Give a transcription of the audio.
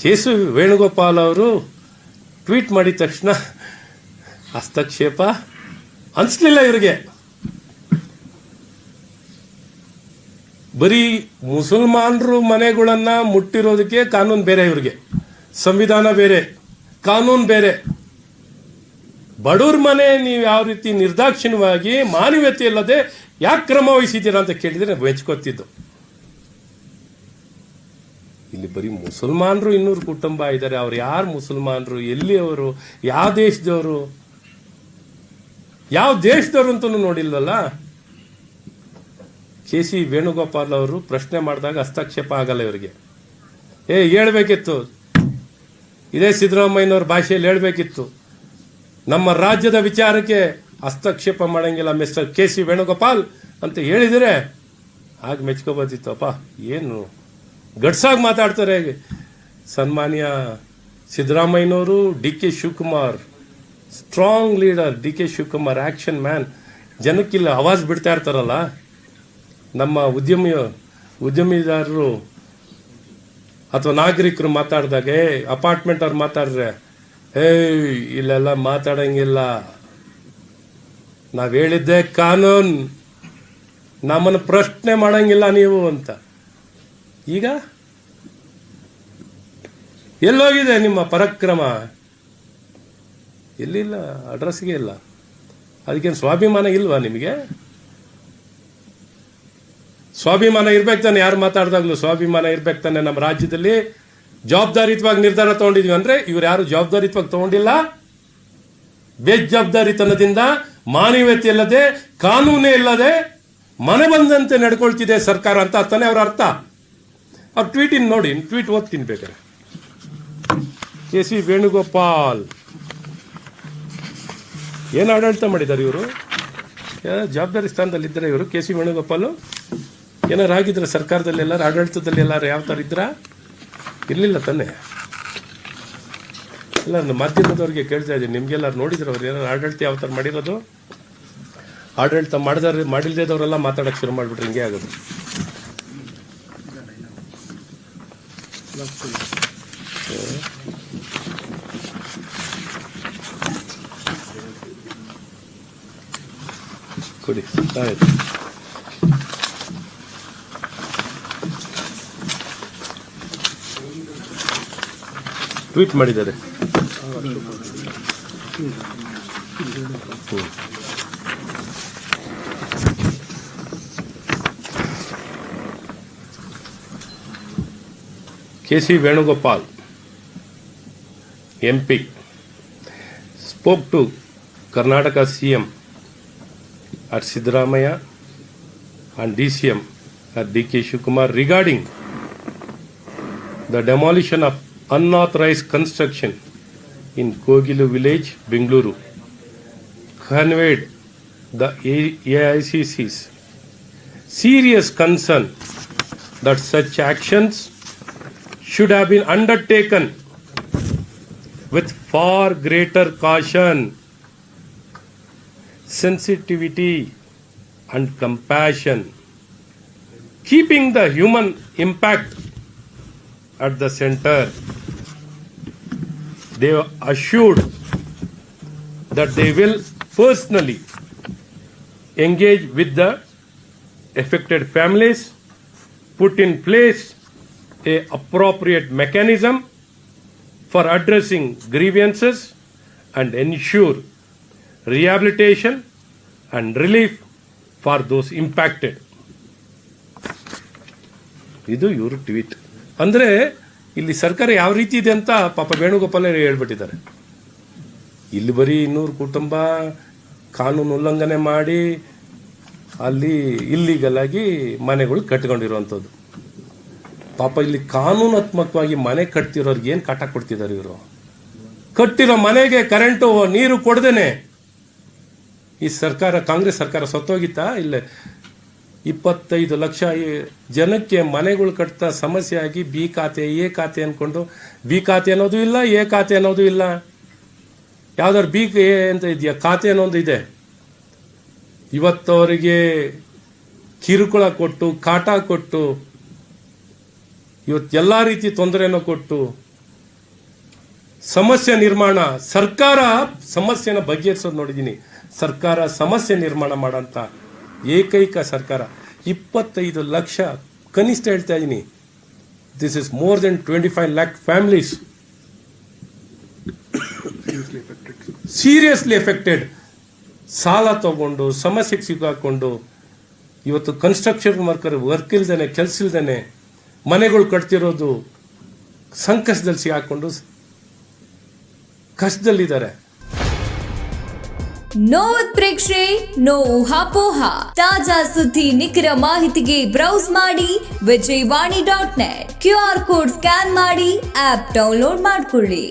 Case Venugopal ಅವರು tweet ಮಾಡಿದ ತಕ್ಷಣ, ಹಸ್ತಕ್ಷೇಪ ಅನಿಸ್ಲಿಲ್ಲ ಇವರಿಗೆ. ಬರೀ ಮುಸಲ್ಮಾನರು ಮನೆಗಳನ್ನ ಮುಟ್ಟಿರೋದಕ್ಕೆ ಕಾನೂನು ಬೇರೆ ಇವರಿಗೆ. ಸಂವಿಧಾನ ಬೇರೆ, ಕಾನೂನು ಬೇರೆ. ಬಡವ್ರ ಮನೆ ನೀವು ಯಾವ ರೀತಿ ನಿರ್ದಾಕ್ಷಿಣ್ಯವಾಗಿ ಮಾನವೀಯತೆ ಇಲ್ಲದೆ ಯಾಕೆ ಕ್ರಮ ವಹಿಸಿದ್ದೀರಾ ಅಂತ ಕೇಳಿದ್ರೆ ಮೆಚ್ಕೋತಿದ್ದು ಇಲ್ಲಿ ಬರೀ ಮುಸಲ್ಮಾನರು ಇನ್ನೂರು ಕುಟುಂಬ ಇದ್ದಾರೆ. ಅವ್ರು ಯಾರು ಮುಸಲ್ಮಾನರು? ಎಲ್ಲಿ ಅವರು? ಯಾವ ದೇಶದವರು? ಯಾವ ದೇಶದವರು ಅಂತಲೂ ನೋಡಿಲ್ವಲ್ಲ? ಕೆ ಸಿ ವೇಣುಗೋಪಾಲ್ ಅವರು ಪ್ರಶ್ನೆ ಮಾಡಿದಾಗ ಹಸ್ತಕ್ಷೇಪ ಆಗಲ್ಲ ಇವರಿಗೆ. ಏ, ಹೇಳ್ಬೇಕಿತ್ತು. ಇದೇ ಸಿದ್ದರಾಮಯ್ಯನವ್ರ ಭಾಷೆಯಲ್ಲಿ ಹೇಳ್ಬೇಕಿತ್ತು. ನಮ್ಮ ರಾಜ್ಯದ ವಿಚಾರಕ್ಕೆ ಹಸ್ತಕ್ಷೇಪ ಮಾಡಂಗಿಲ್ಲ ಮಿಸ್ಟರ್ ಕೆ ಸಿ ವೇಣುಗೋಪಾಲ್ ಅಂತ ಹೇಳಿದರೆ. ಆಗ ಮೆಚ್ಕೋಬೋದಿತ್ತಪ್ಪ ಏನು? ಗಡ್ಸಾಗಿ ಮಾತಾಡ್ತಾರೆ. ಸನ್ಮಾನ್ಯ ಸಿದ್ದರಾಮಯ್ಯನವರು D K Shivakumar strong leader D K Shivakumar action man ಜನಕ್ಕಿಲ್ಲ ಆವಾಜ್ ಬಿಡ್ತಾ ಇರ್ತಾರಲ್ಲ, ನಮ್ಮ ಉದ್ಯಮಿ, ಉದ್ಯಮಿದಾರರು ಅಥವಾ ನಾಗರಿಕರು ಮಾತಾಡಿದಾಗ ಏ ಅಪಾರ್ಟ್ಮೆಂಟ್ ಅವ್ರು ಮಾತಾಡ್ರೆ ಏಯ್, ಇಲ್ಲೆಲ್ಲ ಮಾತಾಡಂಗಿಲ್ಲ. ನಾವು ಹೇಳಿದ್ದೆ ಕಾನೂನು. ನಮ್ಮನ್ನು ಪ್ರಶ್ನೆ ಮಾಡಂಗಿಲ್ಲ ನೀವು ಅಂತ. ಈಗ? ಎಲ್ಲೋಗಿದೆ ನಿಮ್ಮ ಪರಾಕ್ರಮ? ಎಲ್ಲಿಲ್ಲ ಅಡ್ರೆಸ್ಗೆ ಇಲ್ಲ. ಅದಕ್ಕೇನು ಸ್ವಾಭಿಮಾನ ಇಲ್ವಾ ನಿಮಗೆ? ಸ್ವಾಭಿಮಾನ ಇರ್ಬೇಕು ತಾನೆ, ಯಾರು ಮಾತಾಡ್ದಾಗ್ಲೂ ಸ್ವಾಭಿಮಾನ ಇರ್ಬೇಕು ತಾನೆ ನಮ್ಮ ರಾಜ್ಯದಲ್ಲಿ. ಜವಾಬ್ದಾರಿಯುತವಾಗಿ ನಿರ್ಧಾರ ತಗೊಂಡಿದ್ವಿ ಅಂದ್ರೆ ಇವ್ರು ಯಾರು ಜವಾಬ್ದಾರಿಯುತವಾಗಿ ತಗೊಂಡಿಲ್ಲ? ಬೇಜವಾಬ್ದಾರಿತನದಿಂದ, ಮಾನವೀಯತೆ ಇಲ್ಲದೆ, ಕಾನೂನೇ ಇಲ್ಲದೆ, ಮನೆ ಬಂದಂತೆ ನಡ್ಕೊಳ್ತಿದೆ ಸರ್ಕಾರ ಅಂತ ತಾನೇ ಅವ್ರ ಅರ್ಥ? ಅವ್ರ ಟ್ವೀಟ್ ಇನ್ ನೋಡಿ ಟ್ವೀಟ್ ಓದ್ತೀನಿ ಬೇಕಾರೆ ಕೆ ಸಿ ವೇಣುಗೋಪಾಲ್. ಏನು ಆಡಳಿತ ಮಾಡಿದ್ದಾರೆ ಇವರು? ಜವಾಬ್ದಾರಿ ಸ್ಥಾನದಲ್ಲಿದ್ದಾರೆ ಇವರು ಕೆ ಸಿ ವೇಣುಗೋಪಾಲ್? ಏನಾರು ಆಗಿದ್ರೆ ಸರ್ಕಾರದಲ್ಲಿ ಎಲ್ಲಾರು, ಆಡಳಿತದಲ್ಲಿ ಎಲ್ಲಾರು ಯಾವ ಥರ ಇದ್ರ? ಇರಲಿಲ್ಲ ತಾನೆ. ಇಲ್ಲ, ನಾನು ಮಾಧ್ಯಮದವ್ರಿಗೆ ಕೇಳ್ತಾ ಇದ್ದೀನಿ. ನಿಮ್ಗೆಲ್ಲಾರು ನೋಡಿದ್ರೆ ಅವ್ರು ಏನಾರು ಆಡಳಿತ ಯಾವ ಥರ ಮಾಡಿರೋದು? ಆಡಳಿತ ಮಾಡಿದ್ರೆ ಮಾಡಿಲ್ದೇದವರೆಲ್ಲ ಮಾತಾಡಕ್ಕೆ ಶುರು ಮಾಡಿಬಿಟ್ರೆ ಹಿಂಗೆ ಆಗೋದು. ಕೊಡಿ ಆಯ್ತು ಟ್ವೀಟ್ ಮಾಡಿದ್ದಾರೆ ಹ್ಮ್. K C Venugopal MP spoke to Karnataka CM at Siddaramaya and DCM at DK Shivakumar regarding the demolition of unauthorized construction in Kogilu village, Bengaluru, conveyed the AICC's serious concern that such actions should have been undertaken with far greater caution, sensitivity, and compassion, keeping the human impact at the center. They assured that they will personally engage with the affected families, put in place a appropriate mechanism for addressing grievances and ensure rehabilitation and relief for those impacted. ಇದು ಇವರು tweet ಅಂದರೆ ಇಲ್ಲಿ ಸರ್ಕಾರ ಯಾವ ರೀತಿ ಇದೆ ಅಂತ ಪಾಪ ವೇಣುಗೋಪಾಲ್ ಹೇಳ್ಬಿಟ್ಟಿದ್ದಾರೆ ಇಲ್ಲಿ ಬರೀ ಇನ್ನೂರು ಕುಟುಂಬ ಕಾನೂನು ಉಲ್ಲಂಘನೆ ಮಾಡಿ ಅಲ್ಲಿ ಇಲ್ಲಿಗಲ್ ಆಗಿ ಮನೆಗಳು ಕಟ್ಕೊಂಡಿರುವಂಥದ್ದು ಪಾಪ ಇಲ್ಲಿ ಕಾನೂನಾತ್ಮಕವಾಗಿ ಮನೆ ಕಟ್ತಿರೋರ್ಗೆ ಏನು ಕಾಟ ಕೊಡ್ತಿದ್ದಾರೆ ಇವರು? ಕಟ್ಟಿರೋ ಮನೆಗೆ ಕರೆಂಟು ನೀರು ಕೊಡ್ದೇನೆ. ಈ ಸರ್ಕಾರ, ಕಾಂಗ್ರೆಸ್ ಸರ್ಕಾರ ಸತ್ತೋಗಿತ್ತಾ? ಇಲ್ಲ. ಇಪ್ಪತ್ತೈದು ಲಕ್ಷ ಜನಕ್ಕೆ ಮನೆಗಳು ಕಟ್ತಾ ಸಮಸ್ಯೆ ಆಗಿ ಬಿ ಖಾತೆ, ಎ ಖಾತೆ ಅಂದ್ಕೊಂಡು ಬಿ ಖಾತೆ ಅನ್ನೋದು ಇಲ್ಲ, ಎ ಖಾತೆ ಅನ್ನೋದು ಇಲ್ಲ. ಯಾವ್ದಾದ್ರು ಬಿ, ಎ ಅಂತ ಇದೆಯಾ? ಖಾತೆ ಅನ್ನೋದು ಇದೆ. ಇವತ್ತವರಿಗೆ ಕಿರುಕುಳ ಕೊಟ್ಟು, ಕಾಟ ಕೊಟ್ಟು ಇವತ್ತು ಎಲ್ಲ ರೀತಿ ತೊಂದರೆಯನ್ನು ಕೊಟ್ಟು ಸಮಸ್ಯೆ ನಿರ್ಮಾಣ, ಸರ್ಕಾರ ಸಮಸ್ಯೆನ ಬಗೆಹರಿಸೋದು ನೋಡಿದ್ದೀನಿ ಸರ್ಕಾರ ಸಮಸ್ಯೆ ನಿರ್ಮಾಣ ಮಾಡೋಂಥ ಏಕೈಕ ಸರ್ಕಾರ. ಇಪ್ಪತ್ತೈದು ಲಕ್ಷ ಕನಿಷ್ಠ ಹೇಳ್ತಾ ಇದ್ದೀನಿ this is more than twenty five lakh families seriously affected ಸಾಲ ತಗೊಂಡು, ಸಮಸ್ಯೆಗೆ ಸಿಗಾಕೊಂಡು ಇವತ್ತು ಕನ್ಸ್ಟ್ರಕ್ಷನ್ ವರ್ಕರ್ ವರ್ಕ್ ಇಲ್ದೇನೆ, ಕೆಲಸ ಇಲ್ದೇನೆ ಮನೆಗಳು ಕಟ್ತಿರೋದು ಸಂಕಷ್ಟದಲ್ಲಿ ಸಿಗಾಕೊಂಡು ಕಷ್ಟದಲ್ಲಿದ್ದಾರೆ. ನೋ ಉತ್ಪ್ರೇಕ್ಷೆ ನೋ ಊಹಾಪೋಹ ತಾಜಾ ಸುದ್ದಿ, ನಿಖರ ಮಾಹಿತಿಗೆ ಬ್ರೌಸ್ ಮಾಡಿ Vijayavani dot net. Q R code scan ಮಾಡಿ, ಆಪ್ ಡೌನ್ಲೋಡ್ ಮಾಡಿಕೊಳ್ಳಿ.